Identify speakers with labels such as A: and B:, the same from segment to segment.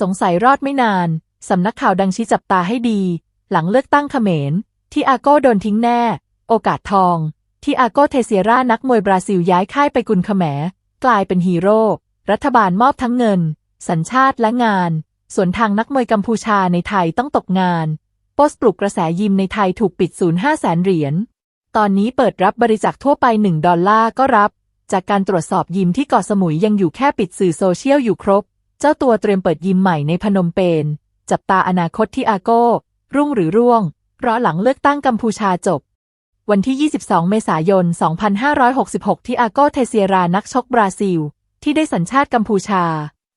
A: สงสัยรอดไม่นาน สำนักข่าวดังชี้จับตาให้ดี หลังเลือกตั้งเขมร ที่อาโก้โดนทิ้งแน่ โอกาสทอง ที่อาโก้เทเซียร่านักมวยบราซิลย้ายค่ายไปกุนเขมร กลายเป็นฮีโร่ รัฐบาลมอบทั้งเงิน สัญชาติและงาน ส่วนทางนักมวยกัมพูชาในไทยต้องตกงานโพสปลุกกระแสยิมในไทยถูกปิดศูนย์ห้าแสนเหรียญ ตอนนี้เปิดรับบริจาคทั่วไป1ดอลลาร์ก็รับ จากการตรวจสอบยิมที่เกาะสมุยยังอยู่แค่ปิดสื่อโซเชียลอยู่ครบ เจ้าตัวเตรียมเปิดยิมใหม่ในพนมเปญจับตาอนาคตที่อาโก้ รุ่งหรือร่วงเพราะหลังเลือกตั้งกัมพูชาจบ วันที่ 22 เมษายน 2566 ที่อาโก้เทเซียรานักชกบราซิล ที่ได้สัญชาติกัมพูชา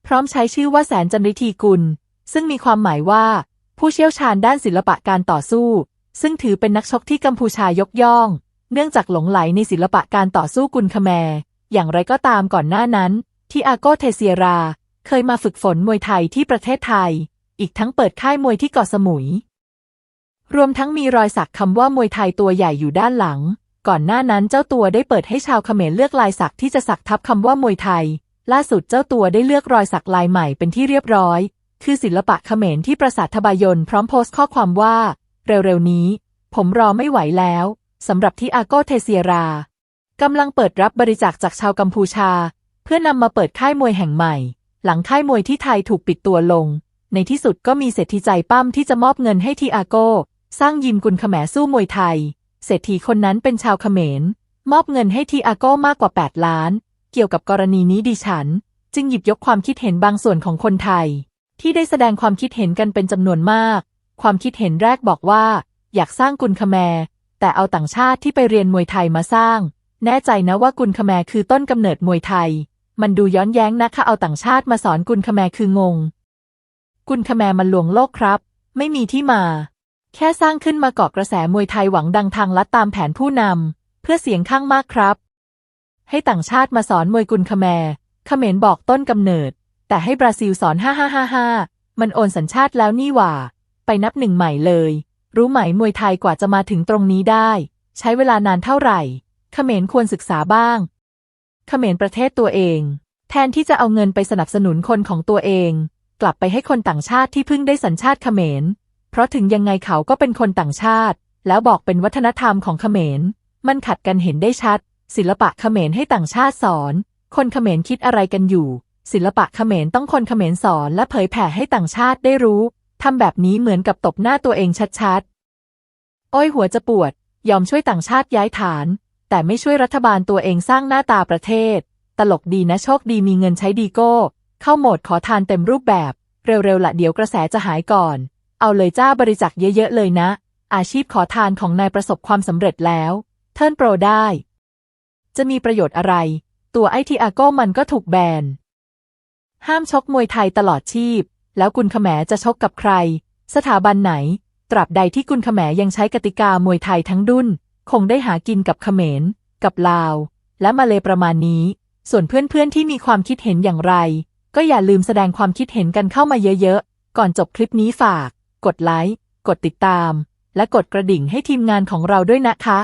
A: พร้อมใช้ชื่อว่าแสนจันริธีกุล ซึ่งมีความหมายว่า ผู้เชี่ยวชาญด้านศิลปะการต่อสู้ ซึ่งถือเป็นนักชกที่กัมพูชายกย่อง เนื่องจากหลงไหลในศิลปะการต่อสู้กุนคแม อย่างไรก็ตามก่อนหน้านั้น ที่อาโกเทเซียรา เคยมาฝึกฝนมวยไทยที่ประเทศไทย อีกทั้งเปิดค่ายมวยที่เกาะสมุย รวมทั้งมีรอยสักคำว่ามวยไทยตัวใหญ่อยู่ด้านหลัง ก่อนหน้านั้นเจ้าตัวได้เปิดให้ชาวเขมรเลือกลายสักที่จะสักทับคำว่ามวยไทย ล่าสุดเจ้าตัวได้เลือกรอยสักลายใหม่เป็นที่เรียบร้อย คือศิลปะเขมรที่ประสาททบายนพร้อมโพสต์ข้อความว่า เร็วๆนี้ ผมรอไม่ไหวแล้วสำหรับที่อาโกเทเซียรากำลังเปิดรับบริจาคจากชาวกัมพูชา เพื่อนำมาเปิดค่ายมวยแห่งใหม่ หลังค่ายมวยที่ไทยถูกปิดตัวลง ในที่สุดก็มีเศรษฐีใจปั้มที่จะมอบเงินให้ทีอาโก้ สร้างยิมกุนขแหมสู้มวยไทย เศรษฐีคนนั้นเป็นชาวเขมร มอบเงินให้ทีอาโก้มากกว่า 8 ล้าน เกี่ยวกับกรณีนี้ดิฉัน จึงหยิบยกความคิดเห็นบางส่วนของคนไทย ที่ได้แสดงความคิดเห็นกันเป็นจำนวนมาก ความคิดเห็นแรกบอกว่า อยากสร้างกุนขแมแต่เอาต่างชาติที่ไปเรียนมวยไทยมาสร้าง แน่ใจนะว่ากุนขแมคือต้นกำเนิดมวยไทย มันดูย้อนแย้งนะคะเอาต่างชาติมาสอนกุนขแมรคืองง กุนขแมรมันหลวงโลกครับ ไม่มีที่มา แค่สร้างขึ้นมาเกาะกระแสมวยไทยหวังดังทางลัดตามแผนผู้นำเพื่อเสียงข้างมากครับ ให้ต่างชาติมาสอนมวยกุนขแมรเขมรบอกต้นกำเนิด แต่ให้บราซิลสอนฮ่าฮ่าฮ่าฮ่ามันโอนสัญชาติแล้วนี่หว่า ไปนับหนึ่งใหม่เลย รู้ไหมมวยไทยกว่าจะมาถึงตรงนี้ได้ ใช้เวลานานเท่าไหร่ เขมรควรศึกษาบ้าง เขมรประเทศตัวเอง แทนที่จะเอาเงินไปสนับสนุนคนของตัวเอง กลับไปให้คนต่างชาติที่เพิ่งได้สัญชาติเขมร เพราะถึงยังไงเขาก็เป็นคนต่างชาติ แล้วบอกเป็นวัฒนธรรมของเขมร มันขัดกันเห็นได้ชัด ศิลปะเขมรให้ต่างชาติสอน คนเขมรคิดอะไรกันอยู่ ศิลปะเขมรต้องคนเขมรสอนและเผยแผ่ให้ต่างชาติได้รู้ทำแบบนี้เหมือนกับตบหน้าตัวเองชัดๆ โอ้ยหัวจะปวด ยอมช่วยต่างชาติย้ายฐาน แต่ไม่ช่วยรัฐบาลตัวเองสร้างหน้าตาประเทศ ตลกดีนะโชคดีมีเงินใช้ดีโก้ เข้าโหมดขอทานเต็มรูปแบบ เร็วๆละเดี๋ยวกระแสจะหายก่อน เอาเลยจ้าบริจาคเยอะๆเลยนะ อาชีพขอทานของนายประสบความสำเร็จแล้ว เทิร์นโปรได้ จะมีประโยชน์อะไร ตัวไอทีอาโก้มันก็ถูกแบน ห้ามชกมวยไทยตลอดชีพ แล้วกุนขแหมจะชกกับใคร สถาบันไหน ตราบใดที่กุนขแหมยังใช้กติกามวยไทยทั้งดุน คงได้หากินกับเขมร กับลาว และมาเลประมาณนี้ ส่วนเพื่อนๆที่มีความคิดเห็นอย่างไร ก็อย่าลืมแสดงความคิดเห็นกันเข้ามาเยอะๆ ก่อนจบคลิปนี้ฝาก กดไลค์ กดติดตาม และกดกระดิ่งให้ทีมงานของเราด้วยนะคะ